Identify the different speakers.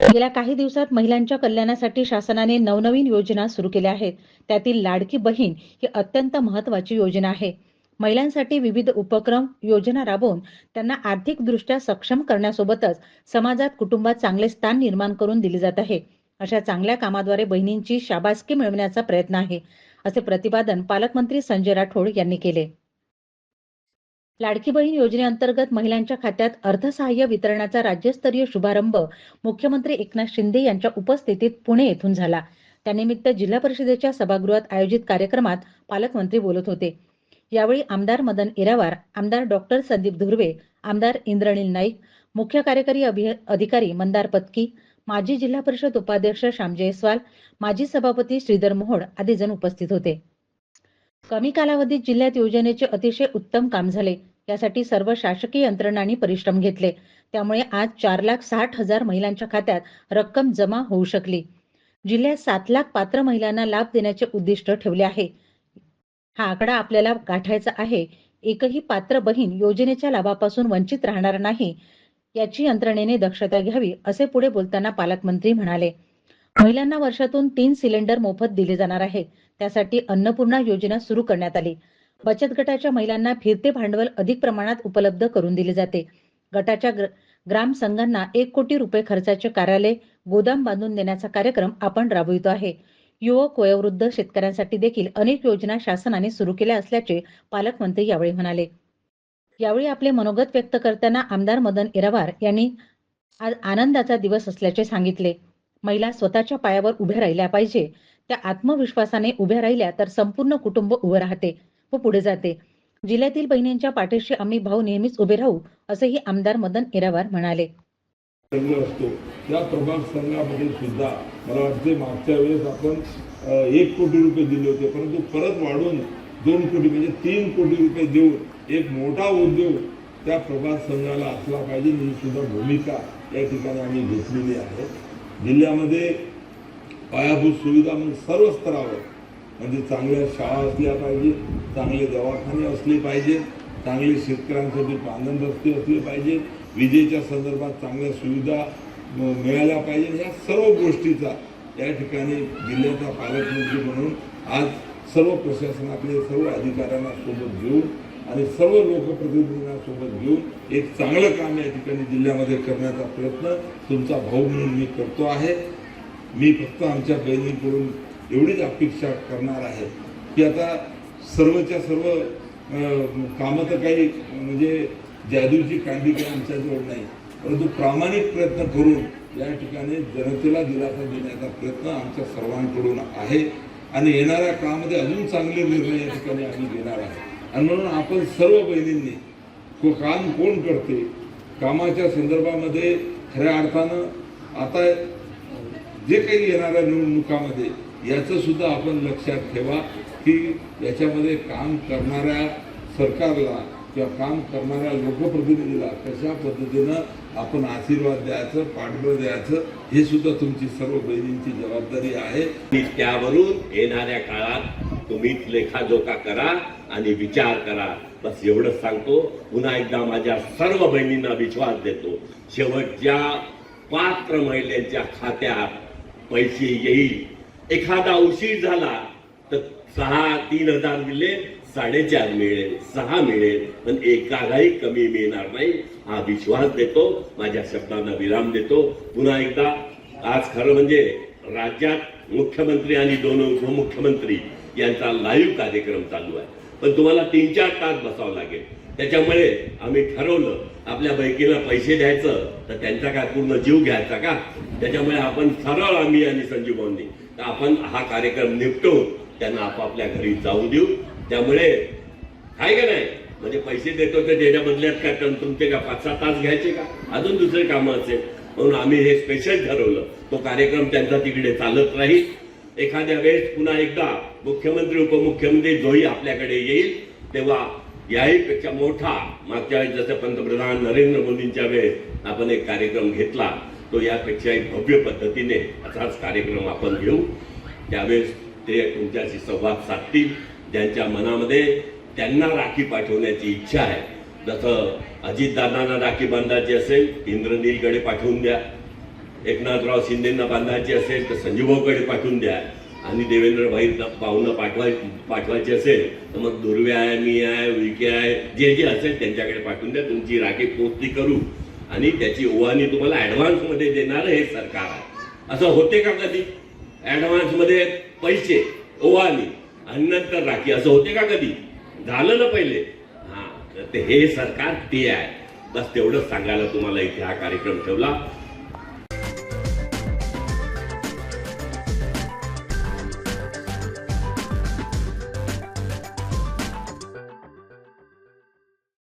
Speaker 1: गेल्या काही दिवसात महिलांच्या कल्याणासाठी शासनाने नवनवीन योजना सुरू केल्या आहेत. त्यातील लाडकी बहीण ही अत्यंत महत्वाची योजना आहे. महिलांसाठी विविध उपक्रम योजना राबवून त्यांना आर्थिकदृष्ट्या सक्षम करण्यासोबतच समाजात कुटुंबात चांगले स्थान निर्माण करून दिले जात आहे. अशा चांगल्या कामाद्वारे बहिणींची शाबासकी मिळवण्याचा प्रयत्न आहे असे प्रतिपादन पालकमंत्री संजय राठोड यांनी केले. लाडकी बहीण योजनेअंतर्गत महिलांच्या खात्यात अर्थसहाय्य वितरणाचा राज्यस्तरीय शुभारंभ मुख्यमंत्री एकनाथ शिंदे यांच्या उपस्थितीत पुणे येथून झाला. त्यानिमित्त जिल्हा परिषदेच्या सभागृहात आयोजित कार्यक्रमात पालकमंत्री बोलत होते. यावेळी आमदार मदन इरावार आमदार डॉक्टर संदीप धुर्वे आमदार इंद्रनील नाईक मुख्य कार्यकारी अभि- अधिकारी मंदार पत्की माजी जिल्हा परिषद उपाध्यक्ष श्याम जयस्वाल माजी सभापती श्रीधर मोहोड आदी जण उपस्थित होते. कमी कालावधीत जिल्ह्यात योजनेचे अतिशय उत्तम काम झाले. यासाठी सर्व शासकीय यंत्रणांनी परिश्रम घेतले. त्यामुळे आज चार लाख साठ हजार महिलांच्या खात्यात रक्कम जमा होऊ शकली. जिल्ह्यात सात लाख पात्र महिलांना लाभ देण्याचे उद्दिष्ट ठेवले आहे. हा आकडा आपल्याला गाठायचा आहे. एकही पात्र बहीण योजनेच्या लाभापासून वंचित राहणार नाही याची यंत्रणेने दक्षता घ्यावी असे पुढे बोलताना पालकमंत्री म्हणाले. महिलांना वर्षातून तीन सिलेंडर मोफत दिले जाणार आहे. त्यासाठी अन्नपूर्णा योजना सुरू करण्यात आली. बचत गटाच्या महिलांना फिरते भांडवल अधिक प्रमाणात उपलब्ध करून दिले जाते. गटाच्या ग्र- ग्राम संघांना एक कोटी रुपये खर्चाचे कार्यालय गोदाम बांधून देण्याचा कार्यक्रम आपण राबवितो आहे. युवक वयोवृद्ध शेतकऱ्यांसाठी देखील अनेक योजना शासनाने सुरू केल्या असल्याचे पालकमंत्री यावेळी म्हणाले. यावेळी आपले मनोगत व्यक्त करताना आमदार मदन इरावार यांनी आज आनंदाचा दिवस असल्याचे सांगितले. महिला स्वतःच्या पायावर उभ्या राहिल्या पाहिजे. त्या आत्मविश्वासाने उभ्या राहिल्या तर संपूर्ण कुटुंब उभे राहते. व पुढे जाते. जिल्ह्यातील बहिणींच्या पाठीशी आम्ही भाऊ नेहमीच उभे राहू असेही आमदार मदन इरावार म्हणाले.
Speaker 2: असतो. त्या प्रभाग संघामध्ये सुद्धा मला वाटते मागच्या वेळेस आपण एक कोटी रुपये दिले होते परंतु परत वाढून दोन कोटी म्हणजे तीन कोटी रुपये देऊन एक मोठा उद्योग त्या प्रभाग संघाला असला पाहिजे ही सुद्धा भूमिका या ठिकाणी आम्ही घेतलेली आहे. जिल्ह्यामध्ये पायाभूत सुविधा मग सर्व स्तरावर म्हणजे चांगल्या शाळा असल्या पाहिजे चांगले दवाखाने असले पाहिजे चांगले शेतकऱ्यांसाठी पांधन रस्ते असले पाहिजे विजेच्या संदर्भात चांगल्या सुविधा मिळाल्या पाहिजे या सर्व गोष्टीचा या ठिकाणी जिल्ह्याचा पालकमंत्री म्हणून आज सर्व प्रशासनातले सर्व अधिकाऱ्यांना सोबत घेऊन आणि सर्व लोकप्रतिनिधींना सोबत घेऊन एक चांगलं काम या ठिकाणी जिल्ह्यामध्ये करण्याचा प्रयत्न तुमचा भाऊ म्हणून मी करतो आहे. मी फक्त आमच्या बहिणीकडून एवढीच अपेक्षा करणार आहे की आता सर्वच्या सर्व कामं तर काही म्हणजे जादूची कांडी काही आमच्याजवळ नाही परंतु प्रामाणिक प्रयत्न करून या ठिकाणी जनतेला दिलासा देण्याचा प्रयत्न आमच्या सर्वांकडून आहे आणि येणाऱ्या काळामध्ये अजून चांगले निर्णय या ठिकाणी आम्ही घेणार आहे. आणि म्हणून आपण सर्व बहिणींनी को काम कोण करते कामाच्या संदर्भामध्ये खऱ्या अर्थानं आता जे काही येणाऱ्या निवडणुकामध्ये याचं सुद्धा आपण लक्षात ठेवा की याच्यामध्ये काम करणाऱ्या सरकारला किंवा काम करणाऱ्या लोकप्रतिनिधीला कशा पद्धतीनं आपण आशीर्वाद द्यायचं पाठबळ द्यायचं हे सुद्धा तुमची सर्व बहिणींची जबाबदारी आहे.
Speaker 3: त्यावरून येणाऱ्या काळात तुम्ही लेखाजोखा करा आणि विचार करा. बस एवढंच सांगतो. पुन्हा एकदा माझ्या सर्व बहिणींना विश्वास देतो. शेवटच्या पात्र महिलांच्या खात्यात पैसे येईल. एखादा उशीर झाला तर सहा तीन हजार दिले साडेचार मिळेल सहा मिळेल पण एकालाही कमी मिळणार नाही. हा विश्वास देतो माझ्या शब्दांना विराम देतो. पुन्हा एकदा आज खरं म्हणजे राज्यात मुख्यमंत्री आणि दोन उपमुख्यमंत्री यांचा लाईव्ह कार्यक्रम चालू आहे. पण तुम्हाला तीन चार तास बसावं लागेल. त्याच्यामुळे आम्ही ठरवलं आपल्या बैकीला पैसे द्यायचं तर त्यांचा काय पूर्ण जीव घ्यायचा का? त्याच्यामुळे आपण सरळ आम्ही आणि संजीव भाऊंनी तर आपण हा कार्यक्रम निपटवून त्यांना आपापल्या घरी जाऊ देऊ. त्यामुळे काय का नाही? म्हणजे पैसे देतो तर त्याच्या बदल्यात काय तर तुमचे का पाच सहा तास घ्यायचे का? अजून दुसरे कामं असेल. म्हणून आम्ही हे स्पेशल ठरवलं. तो कार्यक्रम त्यांचा तिकडे चालत राहील. एखाद्या वेळेस पुन्हा एकदा मुख्यमंत्री उपमुख्यमंत्री जोही आपल्याकडे येईल. तेव्हा याहीपेक्षा मोठा मागच्या वेळेस जसं पंतप्रधान नरेंद्र मोदींच्या वेळेस आपण एक कार्यक्रम घेतला. तो यापेक्षाही भव्य पद्धतीने असाच कार्यक्रम आपण घेऊ. त्यावेळेस ते तुमच्याशी संवाद साधतील. ज्यांच्या मनामध्ये त्यांना राखी पाठवण्याची इच्छा आहे. जसं अजितदादांना राखी बांधायची असेल इंद्रनीलकडे पाठवून द्या. एकनाथराव शिंदेंना बांधायची असेल तर संजीवभाऊकडे पाठवून द्या. आणि देवेंद्र भाई भाऊंना पाठवाय पाठवायचे असेल तर मग दुर्वे आहे मी आहे विके आहे जे जे असेल त्यांच्याकडे पाठवून द्या. तुमची राखी पोचती करू. आणि त्याची ओवानी तुम्हाला ऍडव्हान्समध्ये देणार हे सरकार. आहे असं होते का कधी? ऍडव्हान्समध्ये पैसे ओवानी आणि नंतर राखी. असं होते का कधी? झालं ना पहिले. हा तर ते हे सरकार ते आहे बस तेवढंच सांगायला तुम्हाला इथे हा कार्यक्रम ठेवला.